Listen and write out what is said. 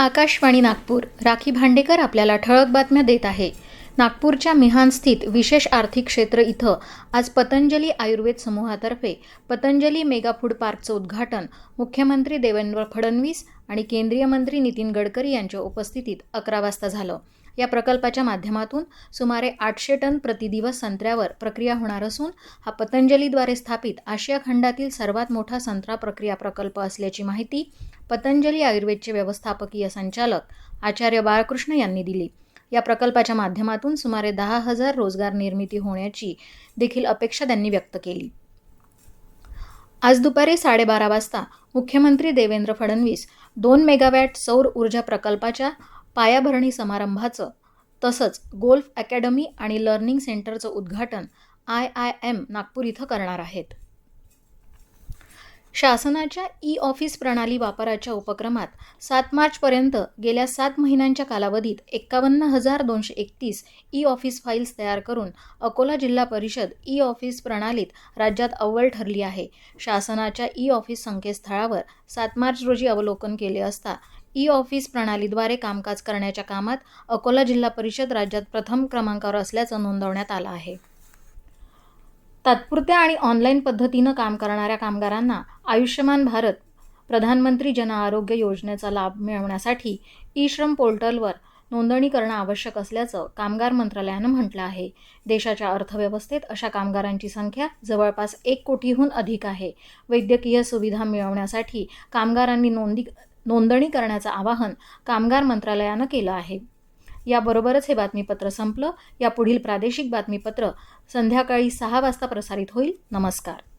आकाशवाणी नागपूर राखी भांडेकर आपल्याला ठळक बातम्या देत आहे नागपूरच्या मिहान स्थित विशेष आर्थिक क्षेत्र इथं आज पतंजली आयुर्वेद समूहातर्फे पतंजली मेगा फूड पार्कचं उद्घाटन मुख्यमंत्री देवेंद्र फडणवीस आणि केंद्रीय मंत्री नितीन गडकरी यांच्या उपस्थितीत अकरा वाजता झालं. या प्रकल्पाच्या माध्यमातून सुमारे आठशे टन प्रतिदिवस संत्र्यावर प्रक्रिया होणार असून हा पतंजलीद्वारे स्थापित आशिया खंडातील सर्वात मोठा संत्रा प्रक्रिया प्रकल्प असल्याची माहिती पतंजली आयुर्वेदचे व्यवस्थापकीय संचालक आचार्य बाळकृष्ण यांनी दिली. या प्रकल्पाच्या माध्यमातून सुमारे दहा हजार रोजगार निर्मिती होण्याची देखील अपेक्षा त्यांनी व्यक्त केली. आज दुपारी साडेबारा वाजता मुख्यमंत्री देवेंद्र फडणवीस दोन मेगावॅट सौर ऊर्जा प्रकल्पाच्या पायाभरणी समारंभाचं तसंच गोल्फ अकॅडमी आणि लर्निंग सेंटरचं उद्घाटन आय आय एम नागपूर इथं करणार आहेत. शासनाच्या ई ऑफिस प्रणाली वापराच्या उपक्रमात सात मार्चपर्यंत गेल्या सात महिन्यांच्या कालावधीत एक्कावन्न हजार दोनशे एकतीस ई ऑफिस फाईल्स तयार करून अकोला जिल्हा परिषद ई ऑफिस प्रणालीत राज्यात अव्वल ठरली आहे. शासनाच्या ई ऑफिस संकेतस्थळावर सात मार्च रोजी अवलोकन केले असता ई ऑफिस प्रणालीद्वारे कामकाज करण्याच्या कामात अकोला जिल्हा परिषद राज्यात प्रथम क्रमांकावर असल्याचं नोंदवण्यात आलं आहे. तात्पुरत्या आणि ऑनलाईन पद्धतीनं काम करणाऱ्या कामगारांना आयुष्यमान भारत प्रधानमंत्री जन आरोग्य योजनेचा लाभ मिळवण्यासाठी ई श्रम पोर्टलवर नोंदणी करणं आवश्यक असल्याचं कामगार मंत्रालयानं म्हटलं आहे. देशाच्या अर्थव्यवस्थेत अशा कामगारांची संख्या जवळपास एक कोटीहून अधिक आहे. वैद्यकीय सुविधा मिळवण्यासाठी कामगारांनी नोंदी नोंदणी करण्याचं आवाहन कामगार मंत्रालयानं केलं आहे. याबरोबरच हे बातमीपत्र संपलं. यापुढील प्रादेशिक बातमीपत्र संध्याकाळी सहा वाजता प्रसारित होईल. नमस्कार.